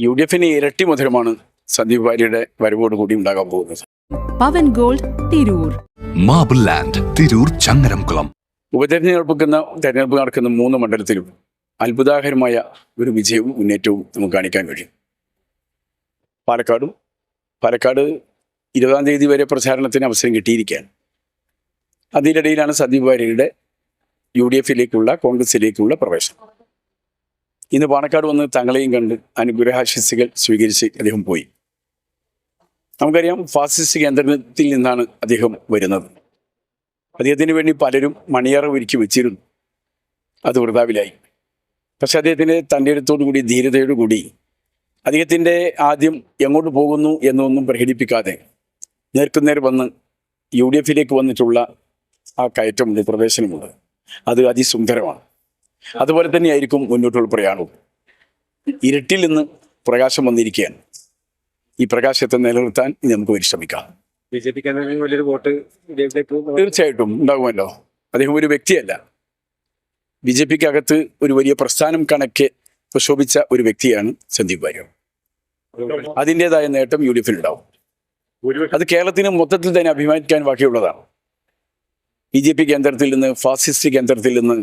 U D എഫിന് ഇരട്ടി മധുരമാണ് സന്ദീപ് വാര്യയുടെ വരവോടുകൂടി ഉണ്ടാകാൻ പോകുന്നത്. Pavan gold Tirur. Marble land Tirur Changaramkulam. ഉപതെരഞ്ഞെടുപ്പിക്കുന്ന തെരഞ്ഞെടുപ്പ് നടക്കുന്ന മൂന്ന് മണ്ഡലത്തിലും അത്ഭുതാകരമായ ഒരു വിജയവും മുന്നേറ്റവും നമുക്ക് കാണിക്കാൻ കഴിയും. പാലക്കാടും പാലക്കാട് ഇരുപതാം തീയതി വരെ പ്രചാരണത്തിന് അവസരം കിട്ടിയിരിക്കുകയാണ്. അതിനിടയിലാണ് സന്ദീപ് വാര്യയുടെ യു ഡി എഫിലേക്കുള്ള കോൺഗ്രസിലേക്കുള്ള പ്രവേശനം. ഇന്ന് പാണക്കാട് വന്ന് തങ്ങളെയും കണ്ട് അനുഗ്രഹാശിസുകൾ സ്വീകരിച്ച് അദ്ദേഹം പോയി. നമുക്കറിയാം ഫാസിസ്റ്റ് കേന്ദ്രത്തിൽ നിന്നാണ് അദ്ദേഹം വരുന്നത്. അദ്ദേഹത്തിന് വേണ്ടി പലരും മണിയറ ഒരുക്കി വെച്ചിരുന്നു. അത് വൃതാവിലായി. പക്ഷെ അദ്ദേഹത്തിന് തന്റെ അടുത്തോടു കൂടി ധീരതയോടുകൂടി അദ്ദേഹത്തിന്റെ ആദ്യം എങ്ങോട്ട് പോകുന്നു എന്നൊന്നും പ്രകടിപ്പിക്കാതെ നേർക്കുനേർ വന്ന് യു ഡി എഫിലേക്ക് വന്നിട്ടുള്ള ആ കയറ്റമുണ്ട് പ്രവേശനമുണ്ട്. അത് അതിസുന്ദരമാണ്. അതുപോലെ തന്നെയായിരിക്കും മുന്നോട്ടുള്ള പ്രയാണവും. ഇരുട്ടിൽ നിന്ന് പ്രകാശം വന്നിരിക്കുകയാണ്. ഈ പ്രകാശത്തെ നിലനിർത്താൻ ഇനി നമുക്ക് പരിശ്രമിക്കാം ബി ജെ പിക്ക് വലിയൊരു വോട്ട് തീർച്ചയായിട്ടും ഉണ്ടാകുമല്ലോ. അദ്ദേഹം ഒരു വ്യക്തിയല്ല. ബി ജെ പിക്ക് അകത്ത് ഒരു വലിയ പ്രസ്ഥാനം കണക്കെ പ്രശോഭിച്ച ഒരു വ്യക്തിയാണ് സന്ദീപ് വാര്യർ. അതിന്റെതായ നേട്ടം യു ഡി എഫിൽ ഉണ്ടാവും. അത് കേരളത്തിന് മൊത്തത്തിൽ തന്നെ അഭിമാനിക്കാൻ ബാക്കിയുള്ളതാണ്. ബി ജെ പി കേന്ദ്രത്തിൽ നിന്ന് ഫാസിസ്റ്റ് കേന്ദ്രത്തിൽ നിന്ന്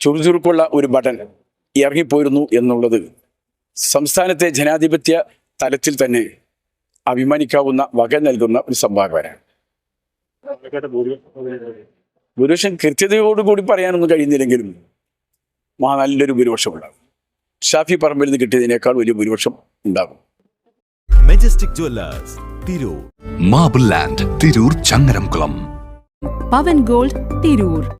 ചുറുചുറുക്കുള്ള ഒരു ബട്ടൺ ഇറങ്ങിപ്പോയിരുന്നു എന്നുള്ളത് സംസ്ഥാനത്തെ ജനാധിപത്യ തലത്തിൽ തന്നെ അഭിമാനിക്കാവുന്ന വക നൽകുന്ന ഒരു സംഭാവനയാണ്. ഭൂരിപക്ഷം കൃത്യതയോടുകൂടി പറയാനൊന്നും കഴിയുന്നില്ലെങ്കിലും മഹാ നല്ലൊരു ഭൂരിപക്ഷം ഉണ്ടാകും. ഷാഫി പറമ്പിൽ നിന്ന് കിട്ടിയതിനേക്കാൾ വലിയ ഭൂരിപക്ഷം ഉണ്ടാകും. Majestic jewellers Tirur marble land Tirur Changaramkulam Pavan gold Tirur